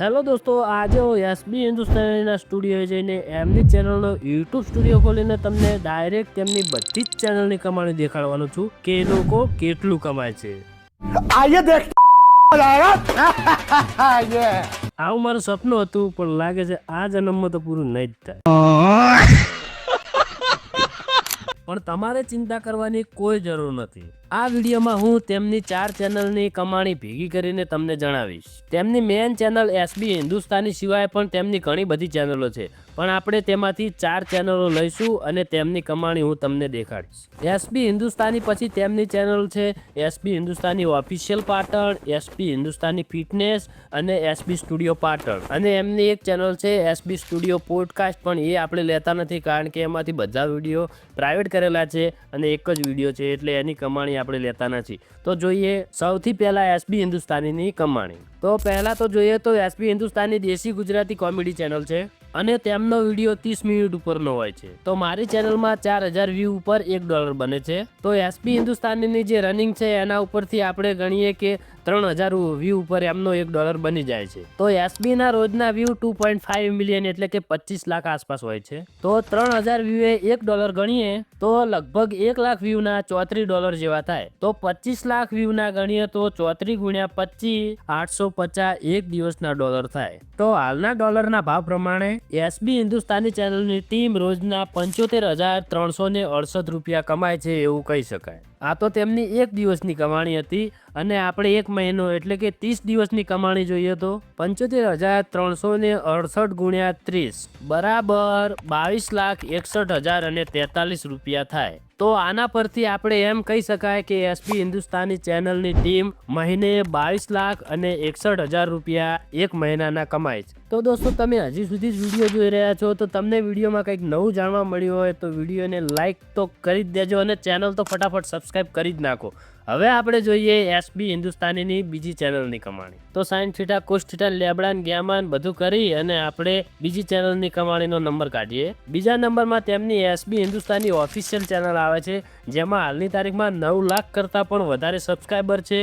Hello દોસ્તો આજે હું એસબી હિન્દુસ્તાનીના સ્ટુડિયો જઈને એમની ચેનલનો યુટ્યુબ સ્ટુડિયો ખોલીને તમને ડાયરેક્ટ તેમની બધી જ ચેનલની કમાણી દેખાડવાનું છું કે એ લોકો કેટલું કમાય છે. આવું મારું સપનું હતું પણ લાગે છે આ જન્મમાં તો પૂરું નહીં જ થાય. પણ તમારે ચિંતા કરવાની કોઈ જરૂર નથી. આ વિડીયોમાં હું તેમની ચાર ચેનલની કમાણી ભેગી કરીને તમને જણાવીશ. તેમની મેન ચેનલ એસબી હિન્દુસ્તાની સિવાય પણ તેમની ઘણી બધી ચેનલો છે. પણ આપણે તેમાંથી ચાર ચેનલો લઈશું અને તેમની કમાણી હું તમને દેખાડીશ. એસબી હિન્દુસ્તાની પછી તેમની ચેનલ છે SB Hindustani official Patan, SB Hindustani fitness અને એસબી સ્ટુડિયો પાટણ. અને એમની એક ચેનલ છે એસબી સ્ટુડિયો પોડકાસ્ટ પણ એ આપણે લેતા નથી કારણ કે એમાંથી બધા વીડિયો પ્રાઇવેટ કરેલા છે અને એક જ વીડિયો છે એટલે એની કમાણી આપણે લેતા નથી. તો જોઈએ સૌથી પહેલાં એસબી હિન્દુસ્તાનીની કમાણી. તો પહેલાં તો જોઈએ તો એસબી હિન્દુસ્તાની દેશી ગુજરાતી કોમેડી ચેનલ છે. અને તેમનો વીડિયો ત્રીસ મિનિટ ઉપરનો હોય છે. તો મારી ચેનલમાં ચાર હજાર વ્યૂ ઉપર એક ડોલર બને છે. તો એસપી હિન્દુસ્તાનીની જે રનિંગ છે, એના ઉપરથી આપણે ગણીએ કે ત્રણ હજાર વ્યૂ ઉપર એમનો એક ડોલર બની જાય છે. તો એસબીના રોજના view two point five million એટલે કે પચીસ લાખ આસપાસ હોય છે. તો ત્રણ હજાર વ્યૂએ એક ડોલર ગણીએ, તો લગભગ એક લાખ વ્યૂના ચોત્રીસ ડોલર જેવા થાય. તો પચીસ લાખ વ્યૂના ગણીએ, તો ચોત્રીસ ગુણ્યા પચીસ, આઠસો પચાસ એક દિવસના ડોલર થાય. તો હાલના ડોલરના ભાવ પ્રમાણે એસબી હિન્દુસ્તાની ચેનલની ટીમ રોજના પંચોતેર હજાર ત્રણસો ને અડસઠ રૂપિયા કમાય છે એવું કહી શકાય. આ તો તેમની એક દિવસની કમાણી હતી અને આપણે એક મહિનો એટલે કે ત્રીસ દિવસની કમાણી જોઈએ તો પંચોતેર હજાર ત્રણસો ને અડસઠ ગુણ્યા ત્રીસ બરાબર બાવીસ લાખ એકસઠ હજાર અને તેતાલીસ રૂપિયા થાય. તો આના પરથી આપણે એમ કહી શકાય કે એસપી હિન્દુસ્તાની ચેનલની ટીમ મહિને બાવીસ લાખ અને એકસઠ હજાર રૂપિયા એક મહિનાના કમાય છે. તો દોસ્તો, તમે હજી સુધી જ વીડિયો જોઈ રહ્યા છો, તો તમને વિડીયોમાં કંઈક નવું જાણવા મળ્યું હોય તો વિડીયોને લાઇક તો કરી જ દેજો અને ચેનલ તો ફટાફટ સબસ્ક્રાઈબ કરી જ નાખો. હવે આપણે જોઈએ એસબી હિન્દુસ્તાનીની બીજી ચેનલની કમાણી. તો સાઇન થીટા, કોસ થીટા, લેબડાન, ગ્યામાન બધું કરી અને આપણે બીજી ચેનલની કમાણીનો નંબર કાઢીએ. બીજા નંબરમાં તેમની એસબી હિન્દુસ્તાની ઓફિશિયલ ચેનલ આવે છે, જેમાં હાલની તારીખમાં નવ લાખ કરતાં પણ વધારે સબસ્ક્રાઈબર છે.